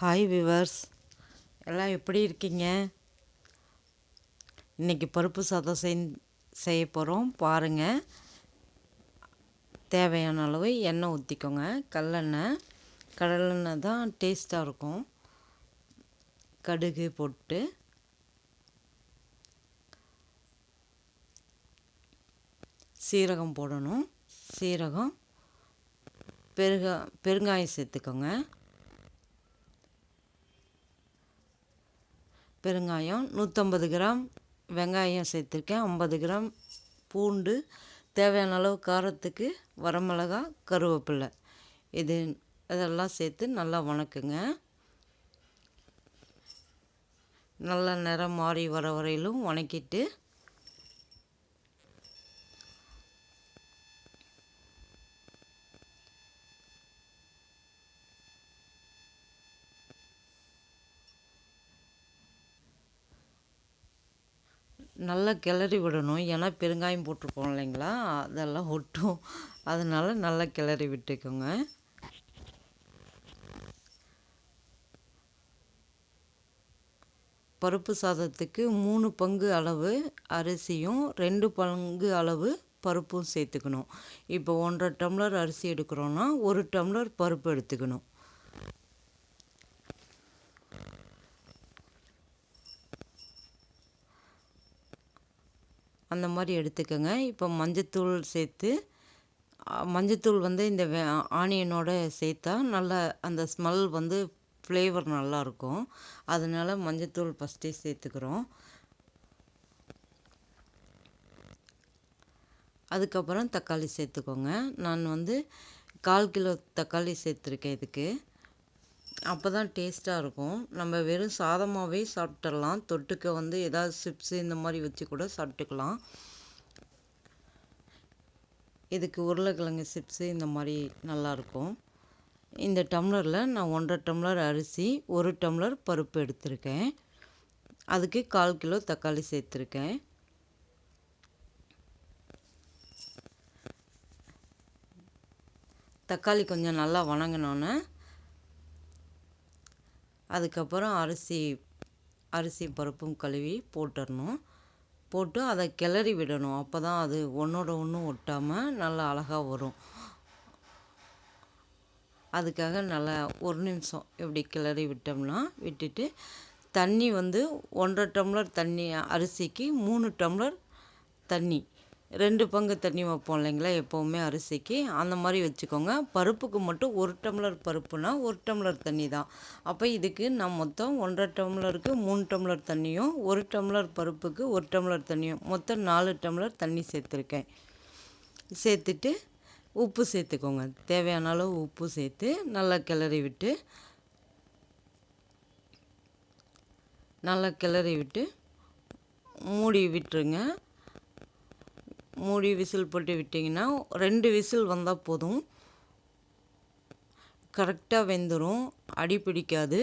Hi viewers எல்லாம் எப்படி இருக்கீங்க? இன்றைக்கி பருப்பு சாதம் செய் செய்ய போகிறோம் பாருங்கள் தேவையான அளவு எண்ணெய் ஊற்றிக்கோங்க கடலெண்ணெய் கடலெண்ணெய் தான் டேஸ்ட்டாக இருக்கும். கடுகு போட்டு. சீரகம் போடணும். சீரகம். பெருகா பெருங்காயம் சேர்த்துக்கோங்க. பெருங்காயம் நூற்றம்பது கிராம் வெங்காயம் சேர்த்துருக்கேன் ஐம்பது கிராம் பூண்டு தேவையான அளவு காரத்துக்கு வரமிளகா கருவேப்பில்லை இது இதெல்லாம் சேர்த்து நல்லா வணக்குங்க. நல்லா நிறம் மாறி வர வரையிலும் வணக்கிட்டு நல்லா கிளறி விடணும். ஏன்னா பெருங்காயம் போட்டிருக்கோம் இல்லைங்களா? அதெல்லாம் ஒட்டும். அதனால் நல்லா கிளறி விட்டுக்கோங்க. பருப்பு சாதத்துக்கு மூணு பங்கு அளவு அரிசியும் ரெண்டு பங்கு அளவு பருப்பும் சேர்த்துக்கணும். இப்போ ஒன்றரை டம்ளர் அரிசி எடுக்கிறோன்னா ஒரு டம்ளர் பருப்பு எடுத்துக்கணும். அந்த மாதிரி எடுத்துக்கோங்க. இப்போ மஞ்சத்தூள் சேர்த்து மஞ்சத்தூள் வந்து இந்த வே ஆனியனோட சேர்த்தா நல்லா அந்த ஸ்மெல் வந்து ஃப்ளேவர் நல்லாயிருக்கும் அதனால் மஞ்சத்தூள் ஃபஸ்ட்டே சேர்த்துக்கிறோம். அதுக்கப்புறம் தக்காளி சேர்த்துக்கோங்க. நான் வந்து கால் கிலோ தக்காளி சேர்த்துருக்கேன் இதுக்கு. அப்போ தான் டேஸ்ட்டாக இருக்கும். நம்ம வெறும் சாதமாகவே சாப்பிட்டுடலாம். தொட்டுக்க வந்து ஏதாவது சிப்ஸு இந்த மாதிரி வச்சு கூட சாப்பிட்டுக்கலாம். இதுக்கு உருளைக்கிழங்கு சிப்ஸு இந்த மாதிரி நல்லாயிருக்கும் இந்த டம்ளரில் நான் ஒன்றரை டம்ளர் அரிசி ஒரு டம்ளர் பருப்பு எடுத்திருக்கேன். அதுக்கு கால் கிலோ தக்காளி சேர்த்துருக்கேன். தக்காளி கொஞ்சம் நல்லா வணங்கினோன்னே அதுக்கப்புறம் அரிசி அரிசி பருப்பும் கழுவி போட்டுடணும். போட்டு அதை கிளறி விடணும். அப்போ தான் அது ஒன்றோட ஒன்றும் ஒட்டாமல் நல்லா அழகாக வரும். அதுக்காக நல்லா ஒரு நிமிஷம் இப்படி கிளறி விட்டோம்னா விட்டுட்டு தண்ணி வந்து ஒன்றரை டம்ளர் தண்ணி அரிசிக்கு மூணு டம்ளர் தண்ணி ரெண்டு பங்கு தண்ணி வைப்போம் இல்லைங்களா எப்போவுமே அரிசிக்கு. அந்த மாதிரி வச்சுக்கோங்க. பருப்புக்கு மட்டும் ஒரு டம்ளர் பருப்புனா ஒரு டம்ளர் தண்ணி தான். அப்போ இதுக்கு நான் மொத்தம் ஒன்றரை டம்ளருக்கு மூணு டம்ளர் தண்ணியும் ஒரு டம்ளர் பருப்புக்கு ஒரு டம்ளர் தண்ணியும் மொத்தம் நாலு டம்ளர் தண்ணி சேர்த்துருக்கேன். சேர்த்துட்டு உப்பு சேர்த்துக்கோங்க. தேவையான அளவு உப்பு சேர்த்து நல்லா கிளறி விட்டு நல்லா கிளறி விட்டு மூடி விட்டுருங்க. மூடி விசில் போட்டு விட்டிங்கன்னா ரெண்டு விசில் வந்தால் போதும். கரெக்டாக வெந்துடும் அடி பிடிக்காது.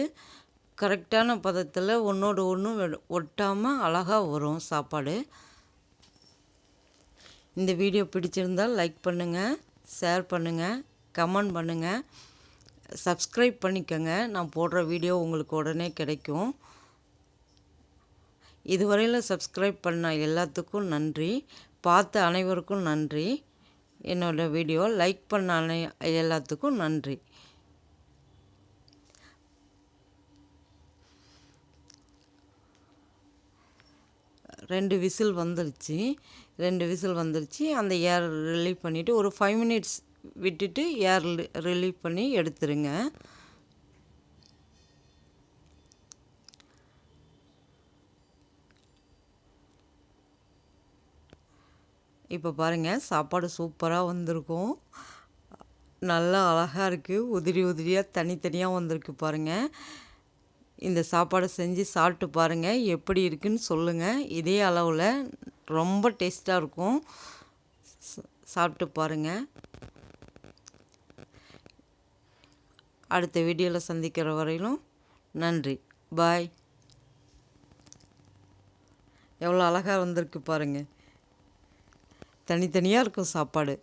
கரெக்டான பதத்தில் ஒன்றோடு ஒன்று ஒட்டாமல் அழகாக வரும் சாப்பாடு. இந்த வீடியோ பிடிச்சிருந்தால் லைக் பண்ணுங்கள் ஷேர் பண்ணுங்கள் கமெண்ட் பண்ணுங்கள் சப்ஸ்கிரைப் பண்ணிக்கோங்க. நான் போடுற வீடியோ உங்களுக்கு உடனே கிடைக்கும். இதுவரையில் சப்ஸ்கிரைப் பண்ண எல்லாத்துக்கும் நன்றி. பார்த்த அனைவருக்கும் நன்றி. என்னோடய வீடியோ லைக் பண்ண அனை எல்லாத்துக்கும் நன்றி. ரெண்டு விசில் வந்துருச்சு. ரெண்டு விசில் வந்துருச்சு. அந்த ஏர் ரிலீவ் பண்ணிவிட்டு ஒரு ஃபைவ் மினிட்ஸ் விட்டுட்டு ஏர் ரிலீவ் பண்ணி எடுத்துருங்க. இப்போ பாருங்கள் சாப்பாடு சூப்பராக வந்திருக்கும். நல்லா அழகாக இருக்குது உதிரி உதிரியாக தனித்தனியாக வந்திருக்கு பாருங்கள் இந்த சாப்பாடை செஞ்சு சாப்பிட்டு பாருங்கள் எப்படி இருக்குன்னு சொல்லுங்கள் இதே அளவில் ரொம்ப டேஸ்ட்டாக இருக்கும். சாப்பிட்டு பாருங்கள் அடுத்த வீடியோவில் சந்திக்கிற வரையிலும் நன்றி. பாய். எவ்வளோ அழகாக வந்திருக்கு பாருங்கள் தனித்தனியாக இருக்கும் சாப்பாடு.